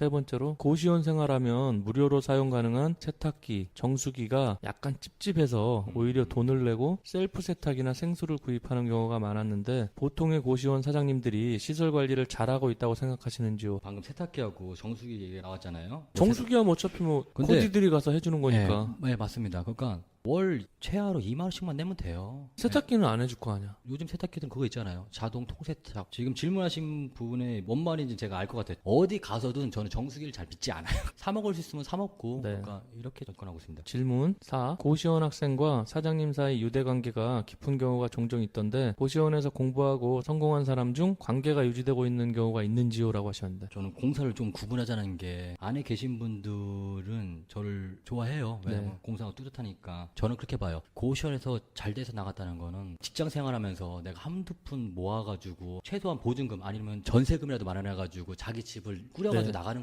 세 번째로 고시원 생활하면 무료로 사용 가능한 세탁기, 정수기가 약간 찝찝해서 오히려 돈을 내고 셀프 세탁이나 생수를 구입하는 경우가 많았는데 보통의 고시원 사장님들이 시설 관리를 잘하고 있다고 생각하시는지요? 방금 세탁기하고 정수기 얘기 나왔잖아요. 정수기야 뭐 어차피 뭐 근데- 코디들이 가서 해주는 거니까 네, 네, 맞습니다. 그러니까 월 최하로 2만 원씩만 내면 돼요. 세탁기는 안 해줄 거 아니야. 요즘 세탁기들은 그거 있잖아요. 자동 통세탁. 지금 질문하신 부분에 뭔 말인지 제가 알 것 같아요. 어디 가서든 저는 정수기를 잘 믿지 않아요. 사 먹을 수 있으면 사 먹고. 네. 그러니까 이렇게 접근하고 있습니다. 질문 4. 고시원 학생과 사장님 사이 유대 관계가 깊은 경우가 종종 있던데 고시원에서 공부하고 성공한 사람 중 관계가 유지되고 있는 경우가 있는지요? 라고 하셨는데 저는 공사를 좀 구분하자는 게 안에 계신 분들은 좋아해요. 왜냐면 네. 공사가 뚜렷하니까. 저는 그렇게 봐요. 고시원에서 잘 돼서 나갔다는 거는 직장 생활하면서 내가 한두 푼 모아가지고 최소한 보증금 아니면 전세금이라도 마련해가지고 자기 집을 꾸려가지고 네. 나가는